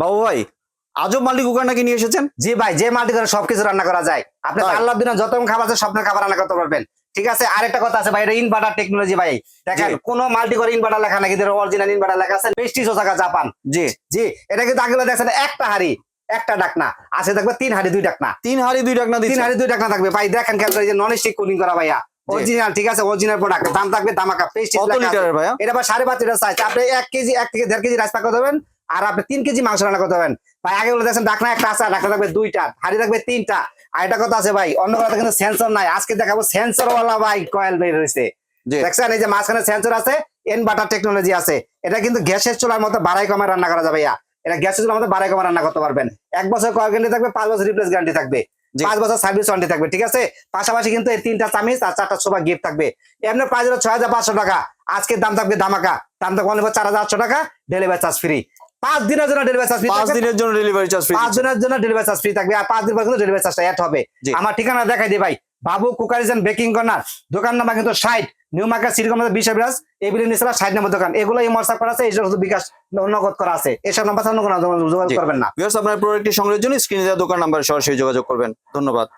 বাবু ভাই আজব multi cooker নাকি নিয়ে এসেছেন? জি ভাই যে মাল্টি করে সবকিছু রান্না করা যায়। আপনি আল্লাহ দিনা যত খাবার আছে সব খাবার রান্না করতে পারবেন। ঠিক আছে? আরেকটা কথা আছে ভাই এটা ইনভার্টার টেকনোলজি ভাই। দেখেন কোন মাল্টি করে ইনভার্টার লেখা নাকি অরিজিনাল ইনভার্টার লেখা আছে পেস্টিস ওসাকা জাপান জি। জি এটা কিন্তু আগে দেখছেন একটা হাড়ি একটা ডাকনা। আছে দেখবে তিন হাড়ি দুই ডাকনা। তিন হাড়ি দুই টাকা তিন হাড়ি দুই ডাকনা থাকবে। ভাই দেখেন খেয়াল করে যে নন স্টিক কুলিং করা ভাইয়া। অরিজিনাল ঠিক আছে? অরিজিনাল প্রোডাক্ট দাম থাকবে দামাকা ভাইয়া? এটা সাড়ে পাঁচ লিটার সাইজ আপনি এক কেজি এক থেকে দেড় কেজি রাইস পাক করতে পারবেন আর আপনি তিন কেজি মাংস রান্না করতে পারবেন। ভাই আগে বলে দেখছেন ডাকনা একটা আছে ডাকনা থাকবে দুইটা হাড়ি থাকবে তিনটা। আর এটা কথা আছে ভাই? অন্য কথা কিন্তু সেন্সর নাই। আজকে দেখাবো সেন্সর ওয়ালা ভাই কয়েল বের হয়েছে। দেখছেন এই যে মাঝখানে সেন্সর আছে এন বাটার টেকনোলজি আছে। এটা কিন্তু গ্যাসের চুলার মতো বাড়াই কমে রান্না করা যাবে ইয়া এটা গ্যাসের চুলার মতো বাড়াই কমে রান্না করতে পারবেন। এক বছর কয়েল গ্যারান্টি থাকবে পাঁচ বছর রিপ্লেস গ্যারান্টি থাকবে। পাঁচ বছর সার্ভিস ওয়ারেন্টি থাকবে ঠিক আছে? পাশাপাশি কিন্তু এই তিনটা চামিচ আর চারটা সোফা গিফট থাকবে। এমনি প্রাইস হলো ছয় হাজার পাঁচশো টাকা। আজকের দাম থাকবে দামাকা দাম থাকবে অনলি চার হাজার আটশো টাকা ডেলিভারি চার্জ ফ্রি পাঁচ দিনের জন্য ডেলিভারি চার্জ পাঁচ দিনের জন্য ডেলিভারি চার্জ পাঁচ দিনের জন্য ডেলিভারি চার্জ ফ্রি থাকবে। আর পাঁচ দিন পর কিন্তু ডেলিভারি চার্জটা অ্যাড হবে। আমার ঠিকানা দেখাই দিই ভাই। Babu cookeries and baking corner দোকান নাম্বার কিন্তু ষাট। নিউ মার্কেট সিটি কর্নার বিশ এই ষাট নম্বর দোকান। এগুলো এই হোয়াটসঅ্যাপ করা আছে। এই শুধু বিকাশ নগদ করা আছে। এসব নাম্বার অন্য কোনো যোগাযোগ করবেন না। আপনার প্রোডাক্টটি সংগ্রহের জন্য স্ক্রিনে দেওয়া দোকান নাম্বারে সরাসরি যোগাযোগ করবেন। ধন্যবাদ।